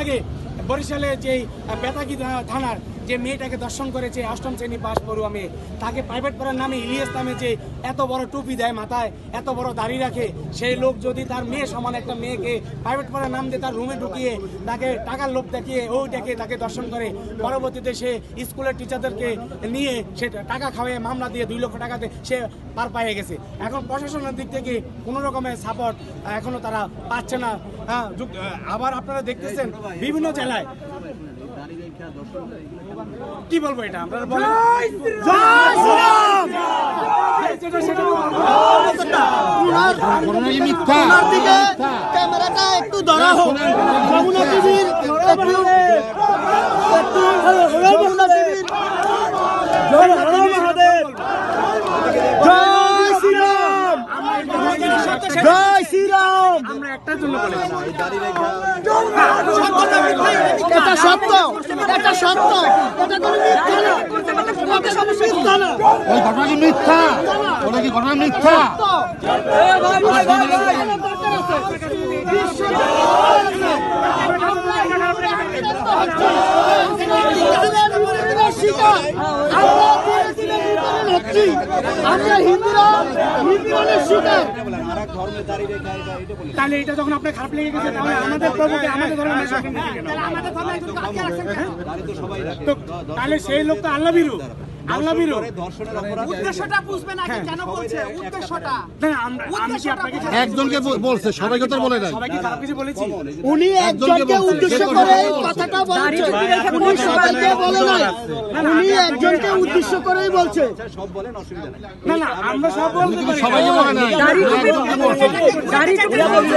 আগে বরিশালে যে বেতাগি থানার যে মেয়েটাকে দর্শন করেছে, অষ্টম শ্রেণি পাস পড়ুয়া মেয়ে, তাকে প্রাইভেট পড়ার নামে ইলিয়াস নামে যে এত বড় টুপি দেয় মাথায়, এত বড় দাড়ি রাখে, সেই লোক যদি তার মেয়ে সমান একটা মেয়েকে প্রাইভেট পড়ার নাম দিয়ে তার রুমে ঢুকিয়ে তাকে টাকার লোভ দেখিয়ে ওই ডেকে তাকে দর্শন করে, পরবর্তীতে সে স্কুলের টিচারদেরকে নিয়ে সে টাকা খাওয়ায়, মামলা দিয়ে দুই লক্ষ টাকাতে সে পার পেয়ে গেছে। এখন প্রশাসনের দিক থেকে কোনো রকমের সাপোর্ট এখনও তারা পাচ্ছে না। হ্যাঁ আবার আপনারা দেখতেছেন বিভিন্ন জেলায় কি বলব এটা আমরা একটু ধরা হোক যমুনা টিভির জয় শ্রীরাম জয় শ্রীরাম আমরা একটার জন্য বলেছি এটা সত্য এটা সত্য। এটা কোনো মিথ্যা না। এটা কোনো মিথ্যা। ওই ঘটনা কি মিথ্যা? ওটা কি ঘটনা মিথ্যা? আমরা হিন্দুরা নিপীড়নের শিকার। তাহলে এটা যখন আপনার খারাপ লেগে গেছে তাহলে আমাদের প্রভুকে আমাদের ধর্মের তাহলে সেই লোক তো আল্লাহ বিরু আল্লাহ বিরু উদ্দেশ্যটা বুঝবেন আগে কেন বলছে উদ্দেশ্যটা। না, আমরা- আমি কি আপনাকে একজনকে বলছে সবাইকে তো বলে নাই। সবাইকে খারাপ কিছু বলেছি? উনি একজনকে উদ্দেশ্য করে কথাটা বলছে। উনি সবাইকে বলে নাই উনি একজনকে উদ্দেশ্য করেই বলছে। না না আমরা সব বলতে পারি। সবাইকে বলে নাই। একজনকে বলছে।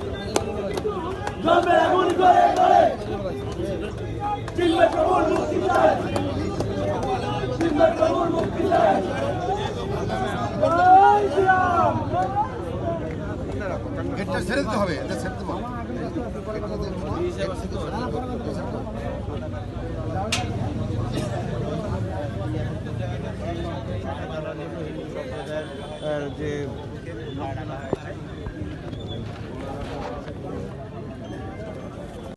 জন্মের ছেড়ে দিতে হবে এটা ছেড়ে দেবো। যে